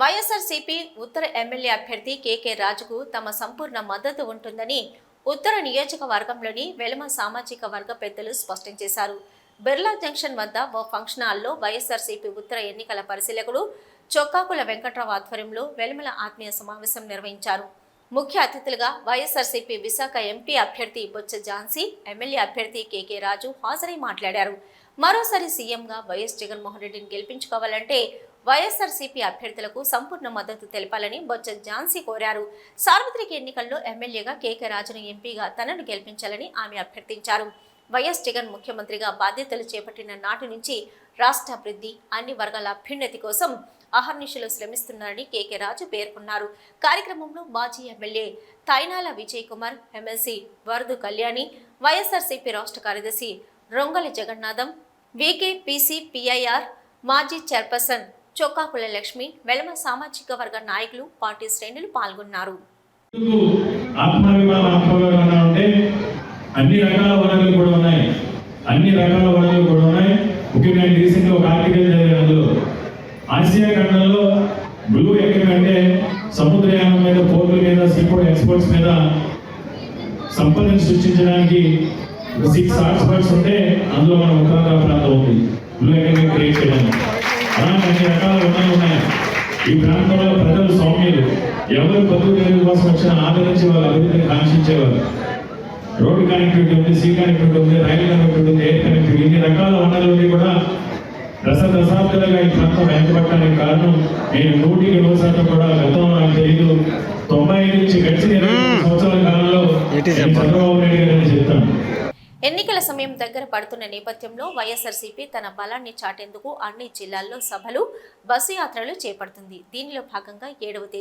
వైఎస్ఆర్సీపీ ఉత్తర ఎమ్మెల్యే అభ్యర్థి కేకే రాజుకు తమ సంపూర్ణ మద్దతు ఉంటుందని ఉత్తర నియోజకవర్గంలోని వెలమ సామాజిక వర్గ పెద్దలు స్పష్టం చేశారు. బిర్లా జంక్షన్ వద్ద ఓ ఫంక్షన్ హాల్లో వైఎస్ఆర్సీపీ ఉత్తర ఎన్నికల పరిశీలకుడు చొక్కాకుల వెంకట్రావు ఆధ్వర్యంలో వెలమల ఆత్మీయ సమావేశం నిర్వహించారు. ముఖ్య అతిథులుగా వైఎస్ఆర్సీపీ విశాఖ ఎంపీ అభ్యర్థి బొచ్చ ఝాన్సీ ఎమ్మెల్యే అభ్యర్థి కేకే రాజు హాజరై మాట్లాడారు. మరోసారి సీఎంగా వైఎస్ జగన్మోహన్ రెడ్డిని గెలిపించుకోవాలంటే వైఎస్ఆర్సీపీ అభ్యర్థులకు సంపూర్ణ మద్దతు తెలపాలని బొత్స ఝాన్సీ కోరారు. సార్వత్రిక ఎన్నికల్లో ఎమ్మెల్యేగా కేకే రాజును ఎంపీగా తనను గెలిపించాలని ఆమె అభ్యర్థించారు. వైఎస్ జగన్ ముఖ్యమంత్రిగా బాధ్యతలు చేపట్టిన నాటి నుంచి రాష్ట్ర అభివృద్ధి అన్ని వర్గాల అభ్యున్నతి కోసం అహర్నిశలు శ్రమిస్తున్నారని కేకే రాజు పేర్కొన్నారు. కార్యక్రమంలో మాజీ MLA Tainala Vijay Kumar MLC Varudu Kalyani YSRCP రాష్ట్ర కార్యదర్శి Rongali Jagannatham VK PC PIR మాజీ చైర్పర్సన్ చొక్కాకుల లక్ష్మి వెలమ సామాజిక వర్గ నాయకులు పార్టీ శ్రేణులు పాల్గొన్నారు. అన్ని రకాల వనరులు కూడా ఉన్నాయి. అన్ని రకాల వనరులు కూడా ఉన్నాయి. ముఖ్యంగా రీసెంట్ ఒక ఆర్టికల్ చదివాను అందులో. ఆసియా ఖండంలో బ్లూ ఎక్కడంటే సముద్రయానం మీద పోర్టుల మీద సీపోర్ట్ ఎక్స్పోర్ట్స్ మీద సంపదను సృష్టించడానికి సిక్స్ హాట్స్పాట్స్ ఉంటే అందులో మన అన్ని రకాల వనరులు ఉన్నాయి. ఈ ప్రాంతంలో ప్రజలు సౌమ్యులు. ఎవరు బతుకు తెరుగు కోసం వచ్చినా ఆదరించి వాళ్ళ అభివృద్ధిని కాంక్షించేవారు. రోడ్డు కనెక్టివిటీ ఉంది సీ కనెక్టివిటీ ఉంది రైలు కనెక్టివిటీ ఉంది ఎయిర్ కనెక్టివిటీ. ఇన్ని రకాల వనరులు కూడా దశ దశాబ్దాలుగా ఈ ప్రాంతం వెనకబట్టడానికి కారణం నేను నూటికి నూరు శాతం కూడా గతంలో నాకు తెలియదు తొంభై నుంచి గడిచిన సంవత్సరాల కాలంలో చంద్రబాబు నాయుడు గారిని చెప్తాను. ఎన్నికల సమయం దగ్గర పడుతున్న నేపథ్యంలో వైఎస్ఆర్సీపీ తన బలాన్ని చాటేందుకు అన్ని జిల్లాల్లో సభలు బస్సు యాత్రలు చేపడుతుంది. దీనిలో భాగంగా ఏడవ తేదీ